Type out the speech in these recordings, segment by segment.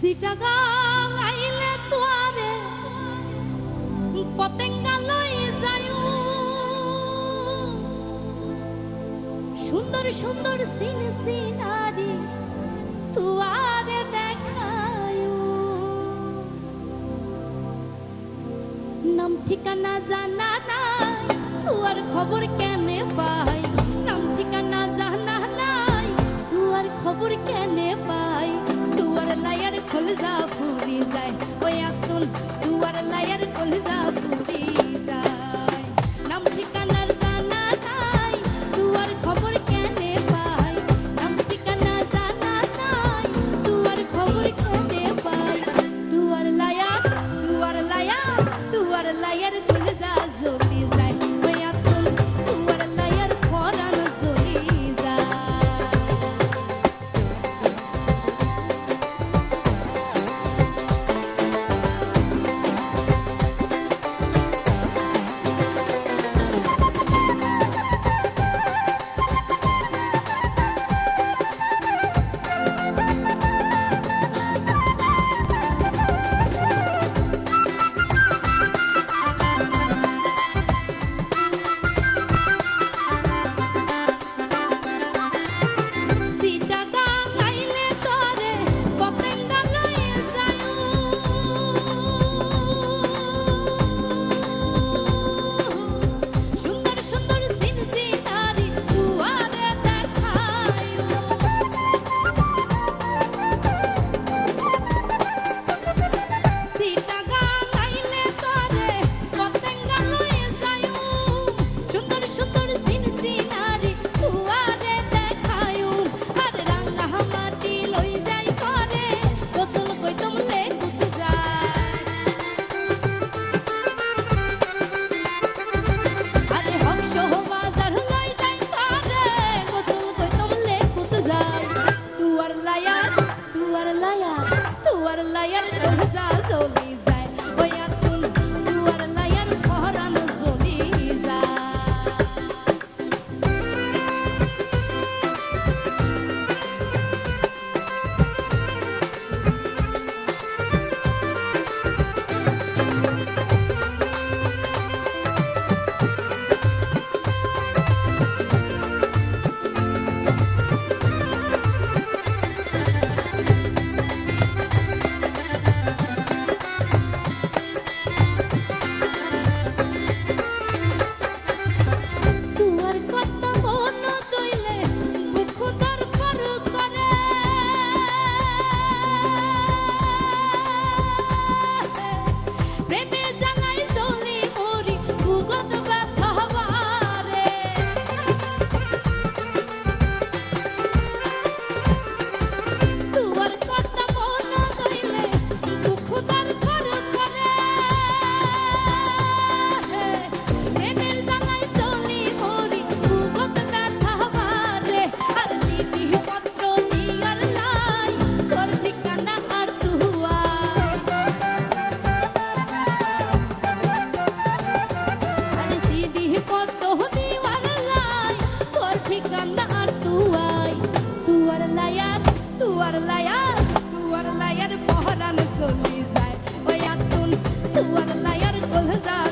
চিটাগাং আইলে তোয়ারে, পতেঙ্গা লই যায়ু। সুন্দর সুন্দর সিন সিনারি তুয়ারে দেখায়ু। নাম ঠিকানা জানা না তুয়ার খবর কেনে পায় যায়, ওই আতুল দুয়ার যায়। নাম জানা নাই, দুয়ার খবর কেনে পাই? নাম ঠিকানা জানা নাই, দুয়ার খবর কেনে পাই? দুয়ার লায়ার দুয়ার লায়ার দুয়ার লায়ার যায়। are a liar, you are a liar, you are a liar,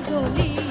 Zoli.